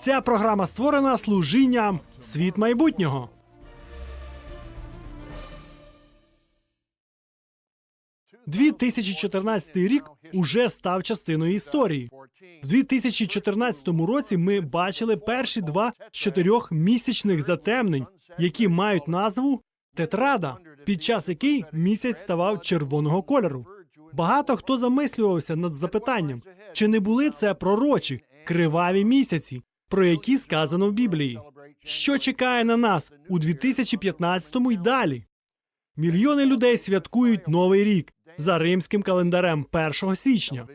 Ця програма створена служінням світ майбутнього. – 2014 рік уже став частиною історії. В 2014 році ми бачили перші два з чотирьох місячних затемнень, які мають назву тетрада, під час який місяць ставав червоного кольору. Багато хто замислювався над запитанням, чи не були це пророчі криваві місяці, про які сказано в Біблії. Що чекає на нас у 2015 і далі? Мільйони людей святкують Новий рік за римським календарем 1 січня.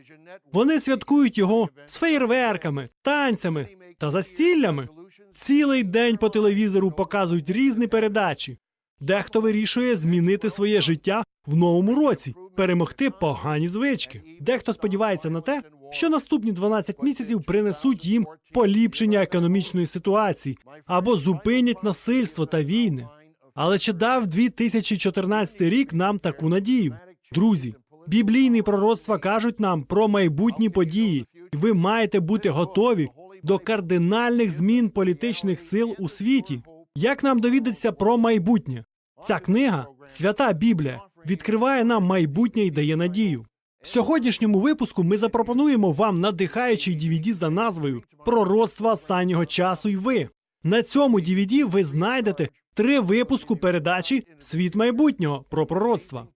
Вони святкують його з феєрверками, танцями та застіллями. Цілий день по телевізору показують різні передачі. Дехто вирішує змінити своє життя в новому році, перемогти погані звички. Дехто сподівається на те, що наступні 12 місяців принесуть їм поліпшення економічної ситуації або зупинять насильство та війни. Але чи дав 2014 рік нам таку надію? Друзі, біблійні пророцтва кажуть нам про майбутні події, і ви маєте бути готові до кардинальних змін політичних сил у світі. Як нам довідатися про майбутнє? Ця книга, свята Біблія, відкриває нам майбутнє і дає надію. В сьогоднішньому випуску ми запропонуємо вам надихаючий DVD за назвою Пророцтва останнього часу і ви. На цьому DVD ви знайдете три випуску передачі Світ майбутнього про пророцтва.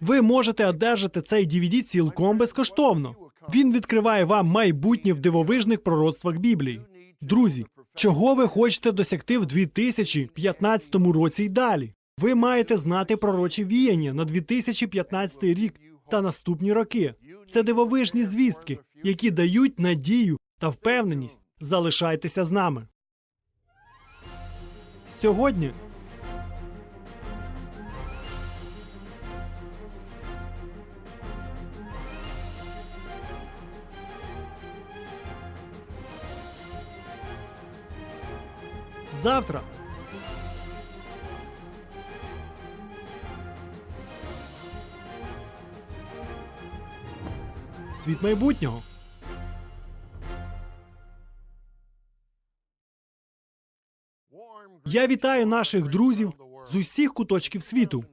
Ви можете одержати цей DVD цілком безкоштовно. Він відкриває вам майбутнє в дивовижних пророцтвах Біблії. Друзі, чого ви хочете досягти в 2015 році й далі? Ви маєте знати пророчі віяння на 2015 рік та наступні роки. Це дивовижні звістки, які дають надію та впевненість. Залишайтеся з нами. Сьогодні завтра. Світ майбутнього. Я вітаю наших друзів з усіх куточків світу.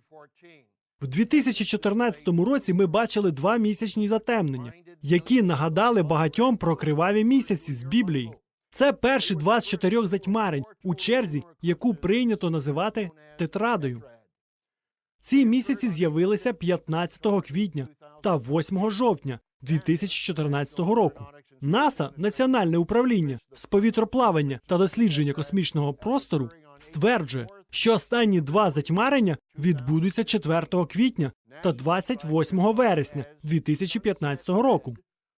В 2014 році ми бачили два місячні затемнення, які нагадали багатьом про криваві місяці з Біблії. Це перші два з чотирьох затьмарень у черзі, яку прийнято називати тетрадою. Ці місяці з'явилися 15 квітня та 8 жовтня 2014 року. НАСА, Національне управління з повітроплавання та дослідження космічного простору, стверджує, що останні два затьмарення відбудуться 4 квітня та 28 вересня 2015 року.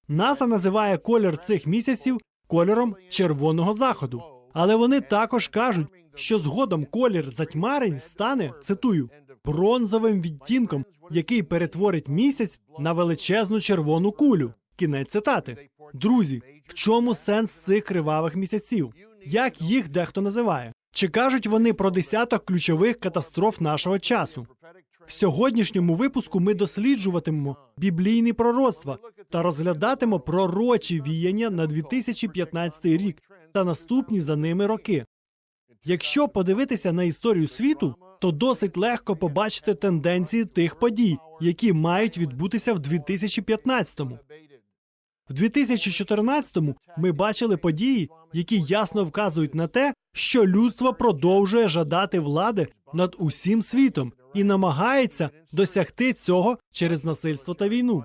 НАСА називає колір цих місяців кольором червоного заходу, але вони також кажуть, що згодом колір затьмарень стане цитую бронзовим відтінком, який перетворить місяць на величезну червону кулю. Кінець цитати. Друзі, в чому сенс цих кривавих місяців? Як їх дехто називає? Чи кажуть вони про десяток ключових катастроф нашого часу? В сьогоднішньому випуску ми досліджуватимемо біблійні пророцтва та розглядатимемо пророчі віяння на 2015 рік та наступні за ними роки. Якщо подивитися на історію світу, то досить легко побачити тенденції тих подій, які мають відбутися в 2015-му. В 2014-му ми бачили події, які ясно вказують на те, що людство продовжує жадати влади над усім світом і намагається досягти цього через насильство та війну.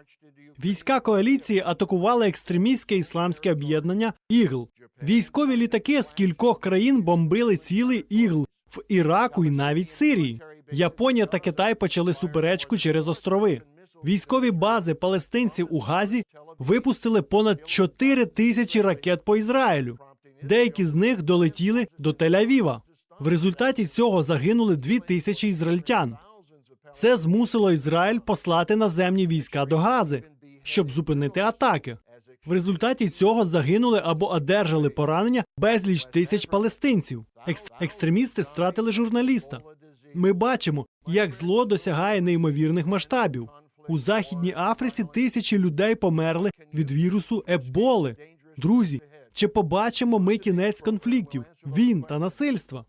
Війська коаліції атакували екстремістське ісламське об'єднання ІГЛ. Військові літаки з кількох країн бомбили цілий ІГЛ в Іраку і навіть Сирії. Японія та Китай почали суперечку через острови. Військові бази палестинців у Газі випустили понад 4 тисячі ракет по Ізраїлю. Деякі з них долетіли до Тель-Авіва. В результаті цього загинули 2 тисячі ізраїльтян. Це змусило Ізраїль послати наземні війська до Гази, щоб зупинити атаки. В результаті цього загинули або одержали поранення безліч тисяч палестинців. Екс- екстремісти стратили журналіста. Ми бачимо, як зло досягає неймовірних масштабів. У Західній Африці тисячі людей померли від вірусу еболи. Друзі, Чи побачимо ми кінець конфліктів, війн та насильства?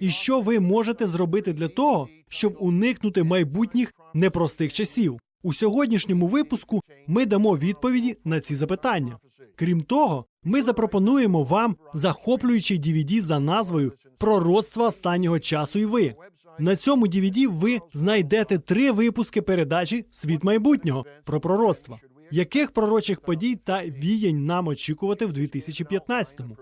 І що ви можете зробити для того, щоб уникнути майбутніх непростих часів? У сьогоднішньому випуску ми дамо відповіді на ці запитання. Крім того, ми запропонуємо вам захоплюючий DVD за назвою Пророцтва останнього часу і ви. На цьому DVD ви знайдете три випуски передачі Світ майбутнього про пророцтва. Яких пророчих подій та віянь нам очікувати в 2015-му?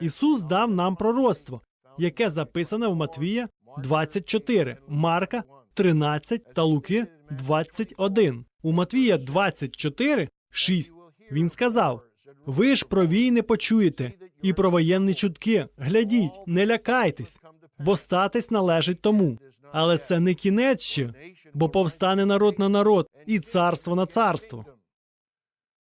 Ісус дав нам пророцтво, яке записане в Матвія 24, Марка 13 та Луки 21. У Матвія 24, 6 він сказав: Ви ж про війни почуєте і про воєнні чутки. Глядіть, не лякайтесь, бо статись належить тому. Але це не кінець ще, бо повстане народ на народ і царство на царство.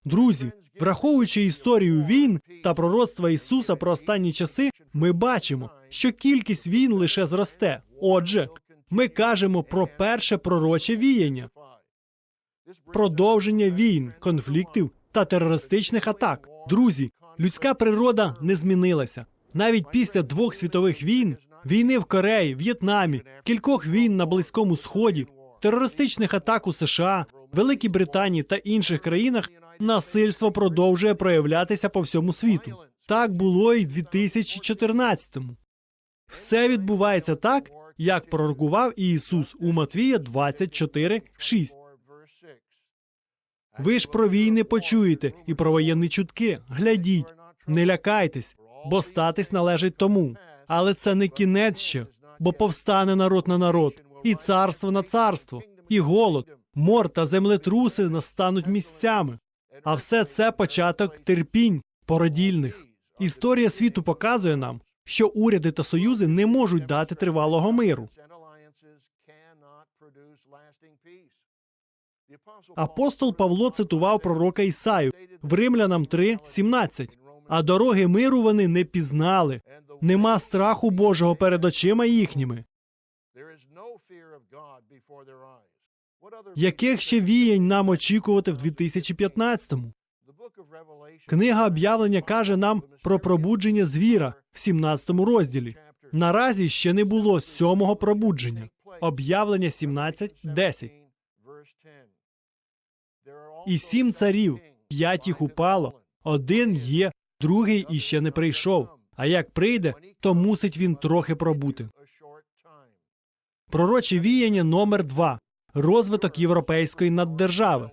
Друзі, враховуючи історію війн та пророцтва Ісуса про останні часи, ми бачимо, що кількість війн лише зросте. Отже, ми кажемо про перше пророче віяння, продовження війн, конфліктів та терористичних атак. Друзі, людська природа не змінилася. Навіть після двох світових війн, війни в Кореї, В'єтнамі, кількох війн на Близькому Сході, терористичних атак у США, Великій Британії та інших країнах, насильство продовжує проявлятися по всьому світу. Так було і в 2014-му. Все відбувається так, як пророкував Ісус у Матвія 24, 6. Ви ж про війни почуєте і про воєнні чутки. Глядіть, не лякайтесь, бо статись належить тому. Але це не кінець ще, бо повстане народ на народ, і царство на царство, і голод, мор та землетруси настануть місцями. А все це початок терпінь породільних. Історія світу показує нам, що уряди та союзи не можуть дати тривалого миру. Апостол Павло цитував пророка Ісаю в Римлянам 3, 17. А дороги миру вони не пізнали. Нема страху Божого перед очима їхніми. Яких ще віянь нам очікувати в 2015-му? Книга об'явлення каже нам про пробудження звіра в 17 розділі. Наразі ще не було сьомого пробудження. Об'явлення 17, 10. І сім царів, п'ять їх упало, один є, другий іще не прийшов. А як прийде, то мусить він трохи пробути. Пророче віяння номер два розвиток європейської наддержави.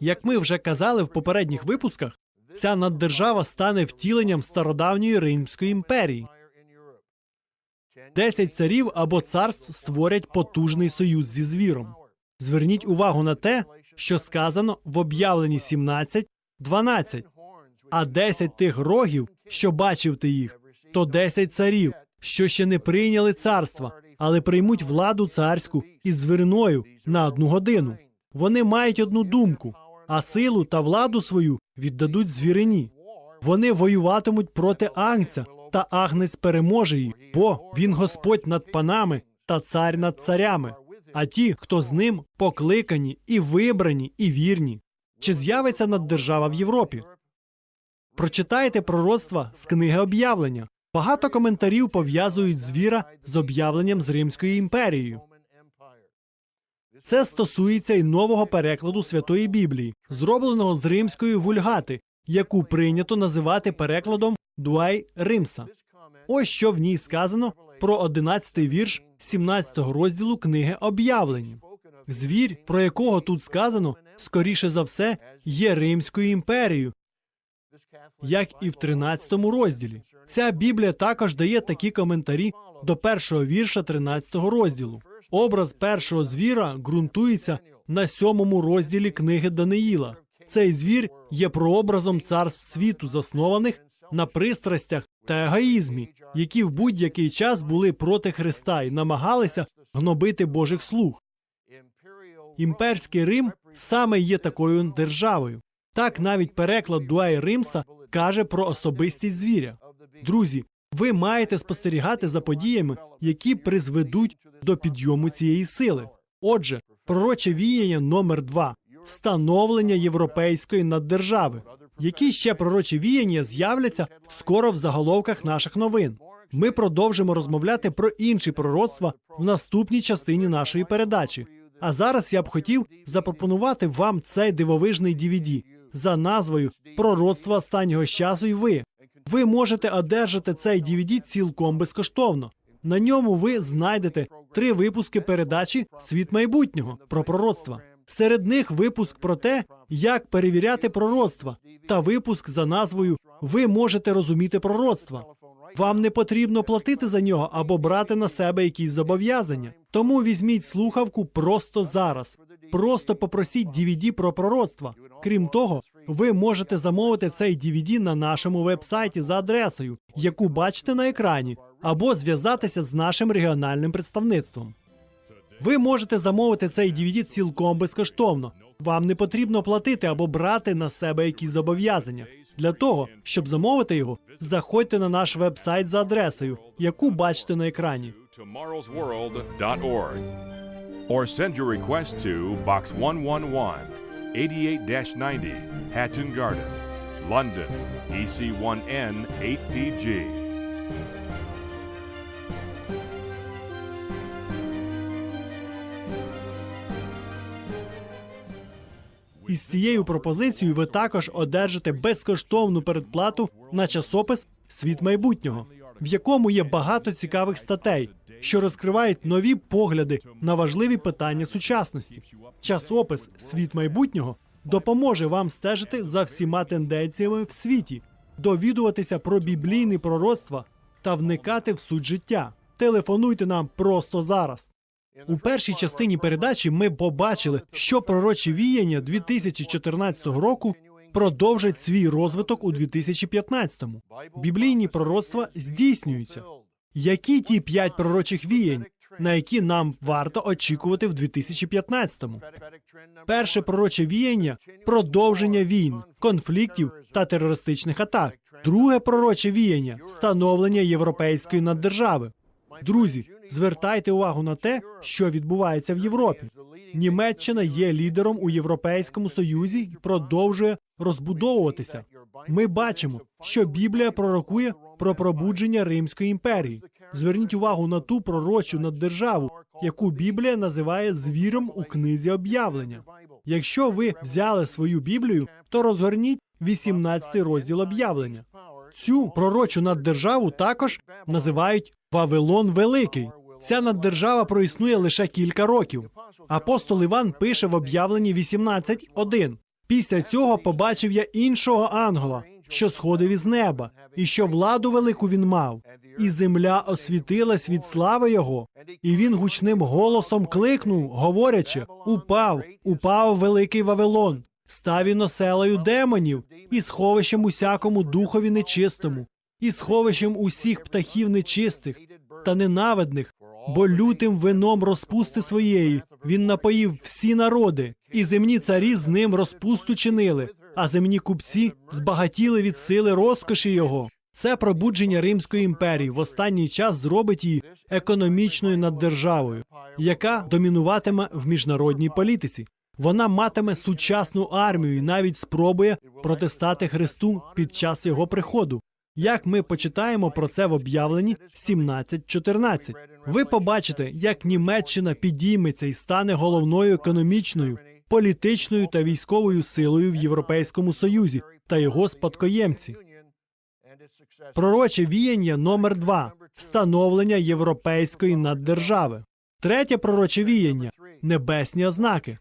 Як ми вже казали в попередніх випусках, ця наддержава стане втіленням стародавньої Римської імперії. Десять царів або царств створять потужний союз зі звіром. Зверніть увагу на те, що сказано в об'явленні 17, 12. А десять тих рогів, що бачив ти їх, то десять царів, що ще не прийняли царства, але приймуть владу царську із звіриною на одну годину. Вони мають одну думку, а силу та владу свою віддадуть звірині. Вони воюватимуть проти Агнця, та Агнець переможе їх, бо він Господь над панами та цар над царями. А ті, хто з ним, покликані і вибрані, і вірні. Чи з'явиться наддержава в Європі? Прочитайте пророцтва з книги об'явлення. Багато коментарів пов'язують звіра з об'явленням з Римською імперією. Це стосується й нового перекладу Святої Біблії, зробленого з римської вульгати, яку прийнято називати перекладом Дуай Римса. Ось що в ній сказано про 11-й вірш 17-го розділу книги об'явлення. Звір, про якого тут сказано, скоріше за все, є Римською імперією, як і в 13-му розділі. Ця Біблія також дає такі коментарі до першого вірша 13-го розділу. Образ першого звіра ґрунтується на сьомому розділі книги Даниїла. Цей звір є прообразом царств світу, заснованих на пристрастях та егоїзмі, які в будь-який час були проти Христа і намагалися гнобити Божих слуг. Імперський Рим саме є такою державою. Так навіть переклад Дуай Римса каже про особистість звіря. Друзі, ви маєте спостерігати за подіями, які призведуть до підйому цієї сили. Отже, пророче віяння номер два становлення європейської наддержави. Які ще пророчі віяння з'являться скоро в заголовках наших новин? Ми продовжимо розмовляти про інші пророцтва в наступній частині нашої передачі. А зараз я б хотів запропонувати вам цей дивовижний DVD за назвою Пророцтво останнього часу і ви. Ви можете одержати цей DVD цілком безкоштовно. На ньому ви знайдете три випуски передачі Світ майбутнього про пророцтва. Серед них випуск про те, як перевіряти пророцтва, та випуск за назвою Ви можете розуміти пророцтва. Вам не потрібно платити за нього або брати на себе якісь зобов'язання. Тому візьміть слухавку просто зараз. Просто попросіть DVD про пророцтва. Крім того, ви можете замовити цей DVD на нашому вебсайті за адресою, яку бачите на екрані, або зв'язатися з нашим регіональним представництвом. Ви можете замовити цей DVD цілком безкоштовно. Вам не потрібно платити або брати на себе якісь зобов'язання. Для того, щоб замовити його, заходьте на наш вебсайт за адресою, яку бачите на екрані. or send your request to Box 111, 88 90, Hatton Garden, London, E EC1N 8PG. Із цією пропозицією ви також одержите безкоштовну передплату на часопис Світ майбутнього, в якому є багато цікавих статей, що розкривають нові погляди на важливі питання сучасності. Часопис Світ майбутнього допоможе вам стежити за всіма тенденціями в світі, довідуватися про біблійні пророцтва та вникати в суть життя. Телефонуйте нам просто зараз. У першій частині передачі ми побачили, що пророчі віяння 2014 року продовжать свій розвиток у 2015-му. Біблійні пророцтва здійснюються. Які ті п'ять пророчих віянь, на які нам варто очікувати в 2015-му? Перше пророче віяння продовження війн, конфліктів та терористичних атак. Друге пророче віяння становлення європейської наддержави. Друзі, звертайте увагу на те, що відбувається в Європі. Німеччина є лідером у Європейському Союзі і продовжує розбудовуватися. Ми бачимо, що Біблія пророкує про пробудження Римської імперії. Зверніть увагу на ту пророчу наддержаву, яку Біблія називає звіром у книзі об'явлення. Якщо ви взяли свою Біблію, то розгорніть 18 розділ об'явлення. Цю пророчу наддержаву також називають Вавилон Великий. Ця наддержава проіснує лише кілька років. Апостол Іван пише в об'явленні 18.1. Після цього побачив я іншого ангела, що сходив із неба, і що владу велику він мав, і земля освітилась від слави його, і він гучним голосом кликнув, говорячи: Упав, упав великий Вавилон, став він оселею демонів, і сховищем усякому духові нечистому, і сховищем усіх птахів нечистих та ненавидних, бо лютим вином розпусти своєї він напоїв всі народи, і земні царі з ним розпусту чинили, а земні купці збагатіли від сили розкоші його. Це пробудження Римської імперії в останній час зробить її економічною наддержавою, яка домінуватиме в міжнародній політиці. Вона матиме сучасну армію і навіть спробує протистати Христу під час його приходу. Як ми почитаємо про це в об'явленні 17.14. Ви побачите, як Німеччина підійметься і стане головною економічною, політичною та військовою силою в Європейському Союзі та його спадкоємці. Пророче віяння номер 2 становлення європейської наддержави. Третє пророче віяння небесні ознаки.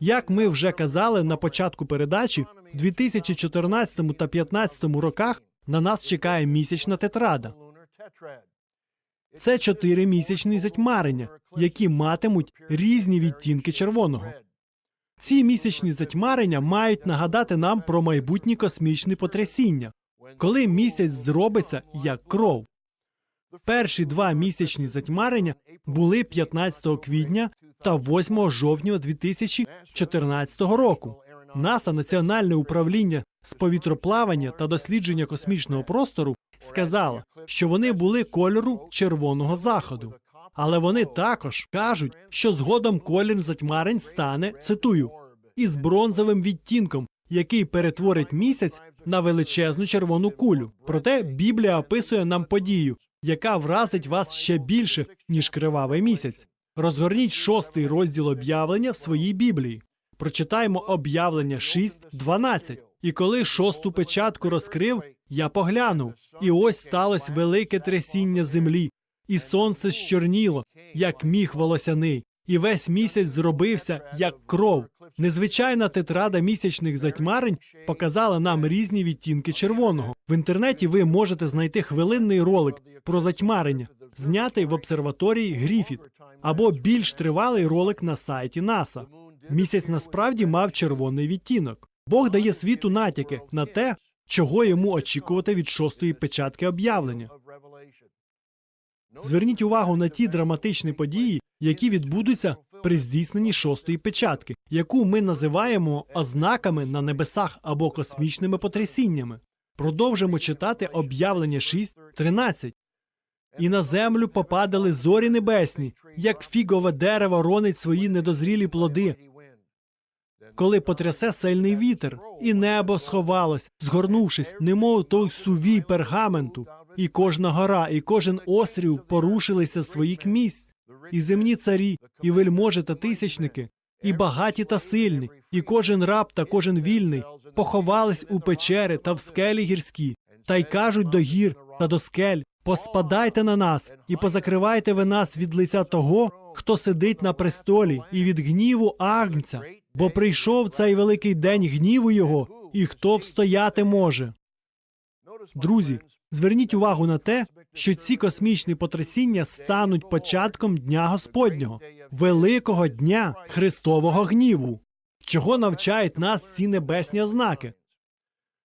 Як ми вже казали на початку передачі, в 2014 та 2015 роках на нас чекає місячна тетрада. Це чотиримісячні затьмарення, які матимуть різні відтінки червоного. Ці місячні затьмарення мають нагадати нам про майбутні космічні потрясіння, коли місяць зробиться як кров. Перші два місячні затьмарення були 15 квітня та 8 жовтня 2014 року. НАСА, Національне управління з повітроплавання та дослідження космічного простору, сказало, що вони були кольору червоного заходу. Але вони також кажуть, що згодом колір затьмарень стане цитую із бронзовим відтінком, який перетворить місяць на величезну червону кулю. Проте Біблія описує нам подію, яка вразить вас ще більше, ніж кривавий місяць. Розгорніть шостий розділ об'явлення в своїй Біблії. Прочитаємо об'явлення 6.12. І коли шосту печатку розкрив, я поглянув, і ось сталося велике трясіння землі, і сонце щорніло, як міг волосяний, і весь місяць зробився, як кров. Незвичайна тетрада місячних затьмарень показала нам різні відтінки червоного. В інтернеті ви можете знайти хвилинний ролик про затьмарення, знятий в обсерваторії Гріфіт, або більш тривалий ролик на сайті НАСА. Місяць насправді мав червоний відтінок. Бог дає світу натяки на те, чого йому очікувати від шостої печатки об'явлення. Зверніть увагу на ті драматичні події, які відбудуться при здійсненні шостої печатки, яку ми називаємо ознаками на небесах або космічними потрясіннями. Продовжимо читати об'явлення 6.13. І на землю попадали зорі небесні, як фігове дерево ронить свої недозрілі плоди, коли потрясе сильний вітер, і небо сховалось, згорнувшись, немов той сувій пергаменту, і кожна гора, і кожен острів порушилися своїх місць, і земні царі, і вельможі та тисячники, і багаті та сильні, і кожен раб та кожен вільний поховались у печери та в скелі гірські, та й кажуть до гір та до скель: поспадайте на нас і позакривайте ви нас від лиця того, хто сидить на престолі, і від гніву агнця, бо прийшов цей великий день гніву його, і хто встояти може. Друзі, зверніть увагу на те, що ці космічні потрясіння стануть початком Дня Господнього, великого дня Христового гніву. Чого навчають нас ці небесні ознаки?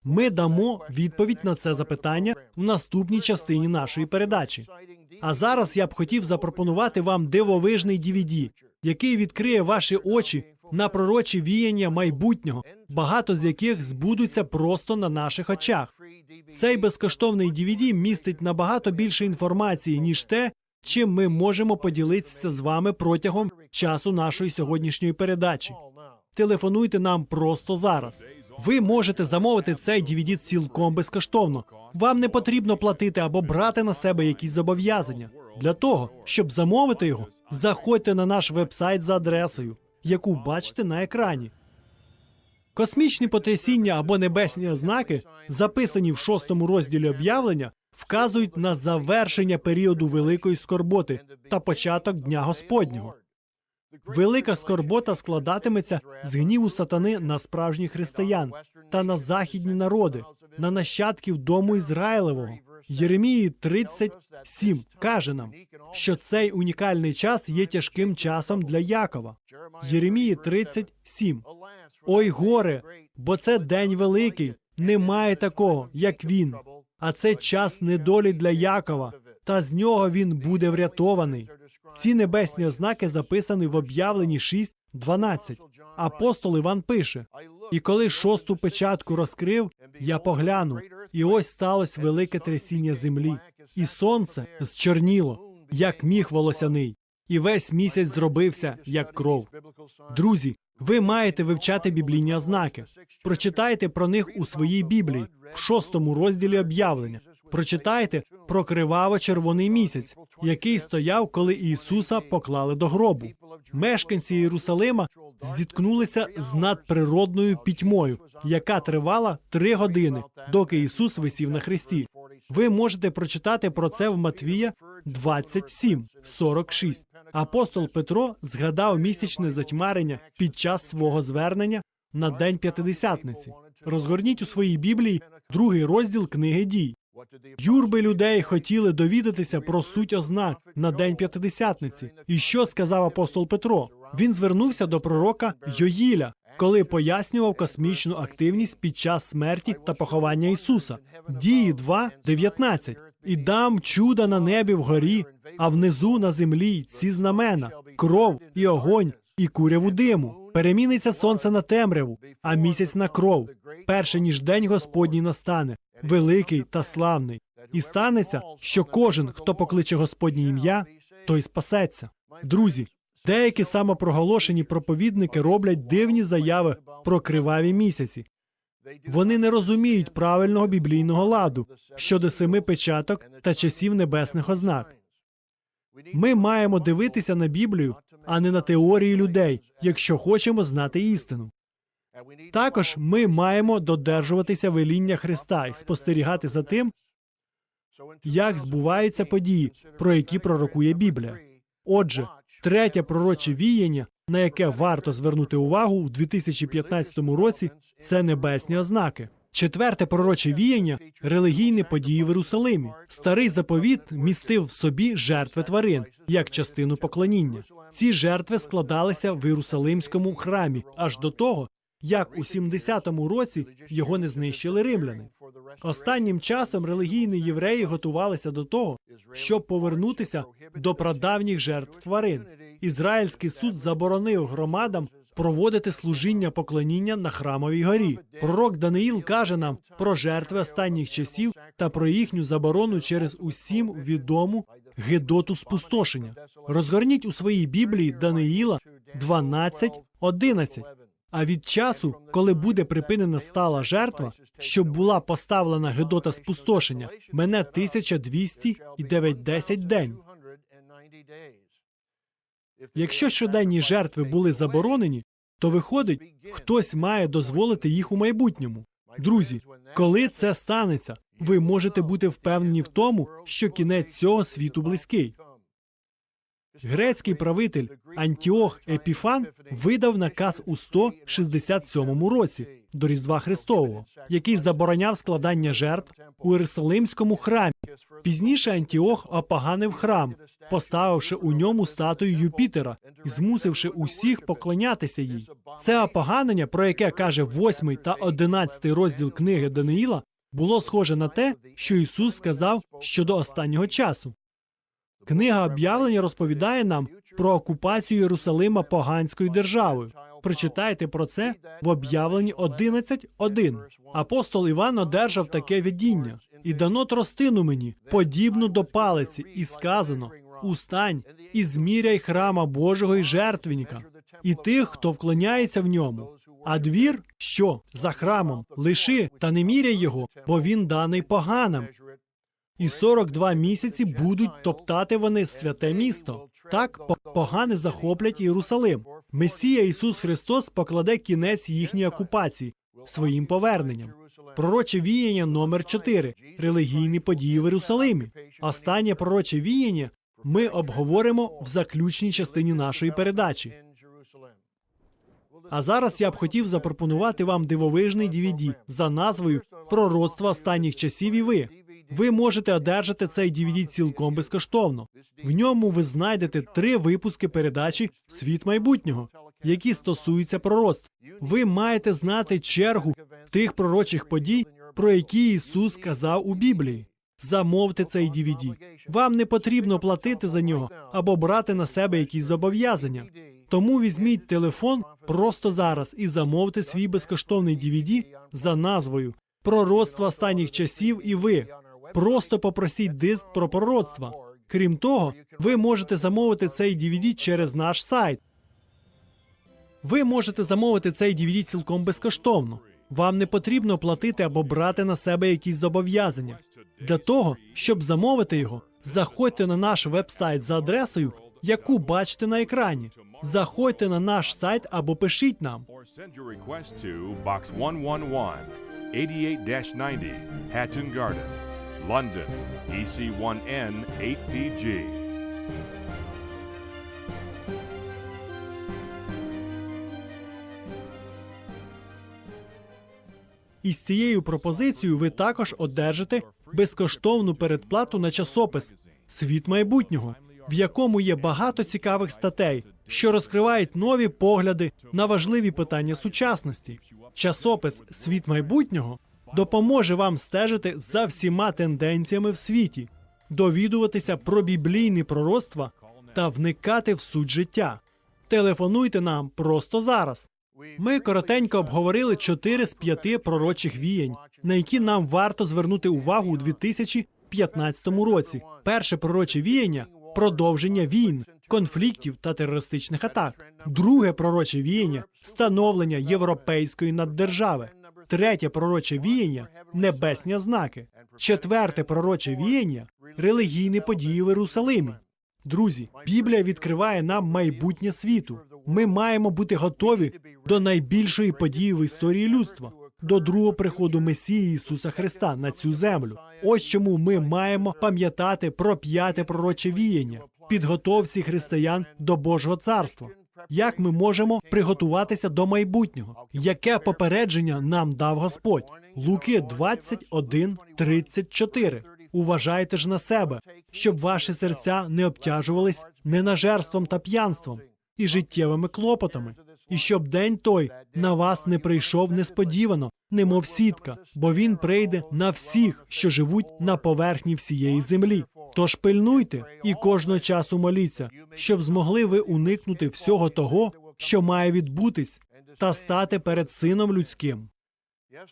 Ми дамо відповідь на це запитання в наступній частині нашої передачі. А зараз я б хотів запропонувати вам дивовижний DVD, який відкриє ваші очі на пророчі віяння майбутнього, багато з яких збудуться просто на наших очах. Цей безкоштовний DVD містить набагато більше інформації, ніж те, чим ми можемо поділитися з вами протягом часу нашої сьогоднішньої передачі. Телефонуйте нам просто зараз. Ви можете замовити цей DVD цілком безкоштовно. Вам не потрібно платити або брати на себе якісь зобов'язання. Для того, щоб замовити його, заходьте на наш вебсайт за адресою, яку бачите на екрані. Космічні потрясіння або небесні ознаки, записані в шостому розділі об'явлення, вказують на завершення періоду великої скорботи та початок Дня Господнього. Велика скорбота складатиметься з гніву сатани на справжніх християн та на західні народи, на нащадків дому Ізраїлевого. Єремії 37 каже нам, що цей унікальний час є тяжким часом для Якова. Єремії 37. Ой, горе, бо це день великий, немає такого, як він. А це час недолі для Якова, та з нього він буде врятований. Ці небесні ознаки записані в об'явленні 6.12. Апостол Іван пише: і коли шосту печатку розкрив, я поглянув, і ось сталося велике трясіння землі, і сонце зчорніло, як міг волосяний, і весь місяць зробився як кров. Друзі, ви маєте вивчати біблійні ознаки. Прочитайте про них у своїй Біблії в шостому розділі об'явлення. Прочитайте про криваво-червоний місяць, який стояв, коли Ісуса поклали до гробу. Мешканці Єрусалима зіткнулися з надприродною пітьмою, яка тривала три години, доки Ісус висів на хресті. Ви можете прочитати про це в Матвія 27, 46. Апостол Петро згадав місячне затьмарення під час свого звернення на день п'ятидесятниці. Розгорніть у своїй Біблії другий розділ книги дій. Юрби людей хотіли довідатися про суть ознак на день п'ятидесятниці. І що сказав апостол Петро? Він звернувся до пророка Йоїля, коли пояснював космічну активність під час смерті та поховання Ісуса. Дії 2.19. І дам чуда на небі вгорі, а внизу на землі ці знамена, кров і огонь, і куряву диму. Переміниться сонце на темряву, а місяць на кров, перше ніж день Господній настане, великий та славний. І станеться, що кожен, хто покличе Господнє ім'я, той спасеться. Друзі, Деякі самопроголошені проповідники роблять дивні заяви про криваві місяці. Вони не розуміють правильного біблійного ладу щодо семи печаток та часів небесних ознак. Ми маємо дивитися на Біблію, а не на теорії людей, якщо хочемо знати істину. Також ми маємо додержуватися веління Христа і спостерігати за тим, як збуваються події, про які пророкує Біблія. Отже, третє пророче віяння, на яке варто звернути увагу у 2015 році, це небесні ознаки. Четверте пророче віяння релігійні події в Єрусалимі. Старий заповіт містив в собі жертви тварин як частину поклоніння. Ці жертви складалися в Єрусалимському храмі аж до того, як у 70-му році його не знищили римляни. Останнім часом релігійні євреї готувалися до того, щоб повернутися до прадавніх жертв тварин. Ізраїльський суд заборонив громадам проводити служіння поклоніння на храмовій горі. Пророк Даниїл каже нам про жертви останніх часів та про їхню заборону через усім відому гидоту спустошення. Розгорніть у своїй Біблії Даниїла 12.11. А від часу, коли буде припинена стала жертва, щоб була поставлена гидота спустошення, мене 1200 і 910 день. Якщо щоденні жертви були заборонені, то виходить, хтось має дозволити їх у майбутньому. Друзі, коли це станеться, ви можете бути впевнені в тому, що кінець цього світу близький. Грецький правитель Антіох Епіфан видав наказ у 167 році до Різдва Христового, який забороняв складання жертв у Єрусалимському храмі. Пізніше Антіох опоганив храм, поставивши у ньому статую Юпітера і змусивши усіх поклонятися їй. Це опоганення, про яке каже 8 та 11 розділ книги Даниїла, було схоже на те, що Ісус сказав щодо останнього часу. Книга об'явлення розповідає нам про окупацію Єрусалима поганською державою. Прочитайте про це в об'явленні 11.1. Апостол Іван одержав таке видіння, і дано тростину мені, подібну до палиці, і сказано: Устань і зміряй храма Божого і жертвенника, і тих, хто вклоняється в ньому. А двір, що за храмом, лиши та не міряй його, бо він даний поганим. І 42 місяці будуть топтати вони святе місто. Так по- погани захоплять Єрусалим. Месія Ісус Христос покладе кінець їхній окупації своїм поверненням. Пророче віяння номер 4 релігійні події в Єрусалимі. Останнє пророче віяння ми обговоримо в заключній частині нашої передачі. А зараз я б хотів запропонувати вам дивовижний DVD за назвою Пророцтво останніх часів і ви. Ви можете одержати цей DVD цілком безкоштовно. В ньому ви знайдете три випуски передачі Світ майбутнього, які стосуються пророцтв. Ви маєте знати чергу тих пророчих подій, про які Ісус сказав у Біблії. Замовте цей DVD. Вам не потрібно платити за нього або брати на себе якісь зобов'язання. Тому візьміть телефон просто зараз і замовте свій безкоштовний DVD за назвою Пророцтво останніх часів і ви. Просто попросіть диск про пророцтва. Крім того, ви можете замовити цей DVD через наш сайт. Ви можете замовити цей DVD цілком безкоштовно. Вам не потрібно платити або брати на себе якісь зобов'язання. Для того, щоб замовити його, заходьте на наш веб-сайт за адресою, яку бачите на екрані. Заходьте на наш сайт або пишіть нам. Or send your request to Box 111, 88 90, Hatton Garden, London, E EC1N 8PG. Із цією пропозицією ви також одержите безкоштовну передплату на часопис Світ майбутнього, в якому є багато цікавих статей, що розкривають нові погляди на важливі питання сучасності. Часопис Світ майбутнього допоможе вам стежити за всіма тенденціями в світі, довідуватися про біблійні пророцтва та вникати в суть життя. Телефонуйте нам просто зараз. Ми коротенько обговорили чотири з п'яти пророчих віянь, на які нам варто звернути увагу у 2015 році. Перше пророче віяння продовження війн, конфліктів та терористичних атак. Друге пророче віяння становлення європейської наддержави. Третє пророче віяння небесні знаки. Четверте пророче віяння релігійні події в Єрусалимі. Друзі, Біблія відкриває нам майбутнє світу. Ми маємо бути готові до найбільшої події в історії людства, до другого приходу Месії Ісуса Христа на цю землю. Ось чому ми маємо пам'ятати про п'яте пророче віяння, підготовці християн до Божого царства. Як ми можемо приготуватися до майбутнього? Яке попередження нам дав Господь? Луки 21, 34. Уважайте ж на себе, щоб ваші серця не обтяжувались ненажерством та п'янством і життєвими клопотами, і щоб день той на вас не прийшов несподівано, немов сітка, бо він прийде на всіх, що живуть на поверхні всієї землі. Тож пильнуйте і кожного часу моліться, щоб змогли ви уникнути всього того, що має відбутись, та стати перед сином людським.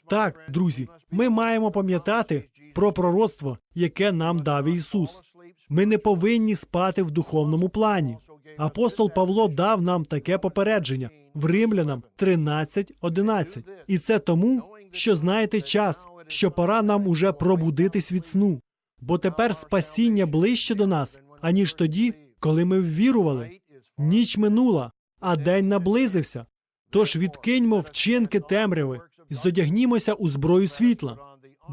Так, друзі, ми маємо пам'ятати про пророцтво, яке нам дав Ісус. Ми не повинні спати в духовному плані. Апостол Павло дав нам таке попередження в Римлянам 13.11. І це тому, що знаєте час, що пора нам уже пробудитись від сну, бо тепер спасіння ближче до нас, аніж тоді, коли ми ввірували. Ніч минула, а день наблизився. Тож відкиньмо вчинки темряви і зодягнімося у зброю світла.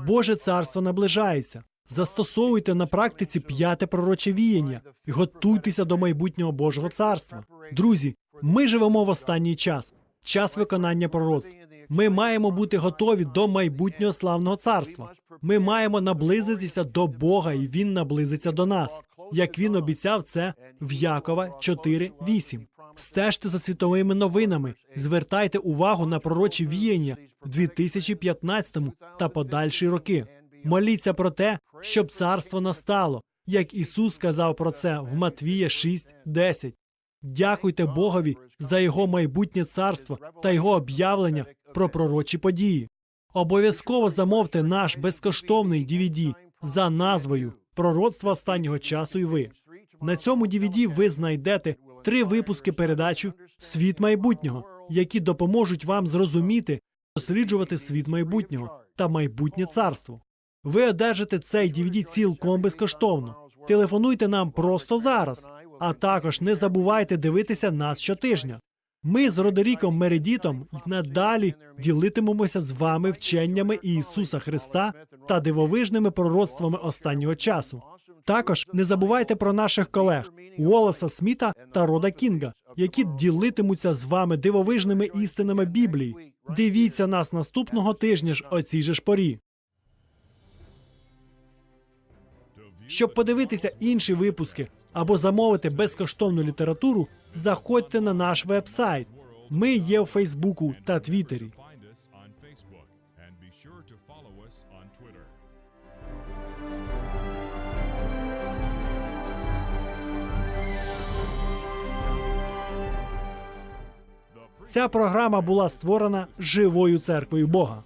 Боже царство наближається. Застосовуйте на практиці п'яте пророче віяння і готуйтеся до майбутнього Божого царства. Друзі, ми живемо в останній час, час виконання пророцтв. Ми маємо бути готові до майбутнього славного царства. Ми маємо наблизитися до Бога, і Він наблизиться до нас, як він обіцяв це в Якова 4.8. Стежте за світовими новинами, звертайте увагу на пророчі віяння в 2015 та подальші роки. Моліться про те, щоб царство настало, як Ісус сказав про це в Матвія 6.10. Дякуйте Богові за його майбутнє царство та його об'явлення про пророчі події. Обов'язково замовте наш безкоштовний DVD за назвою Пророцтво останнього часу і ви. На цьому DVD ви знайдете три випуски передачу Світ майбутнього, які допоможуть вам зрозуміти, досліджувати світ майбутнього та майбутнє царство. Ви одержите цей DVD цілком безкоштовно. Телефонуйте нам просто зараз, а також не забувайте дивитися нас щотижня. Ми з Родеріком Мередітом й надалі ділитимемося з вами вченнями Ісуса Христа та дивовижними пророцтвами останнього часу. Також не забувайте про наших колег Уоллеса Сміта та Рода Кінга, які ділитимуться з вами дивовижними істинами Біблії. Дивіться нас наступного тижня ж о цій же ж порі. Щоб подивитися інші випуски або замовити безкоштовну літературу, заходьте на наш веб-сайт. Ми є в Фейсбуку та Твіттері. Ця програма була створена живою церквою Бога.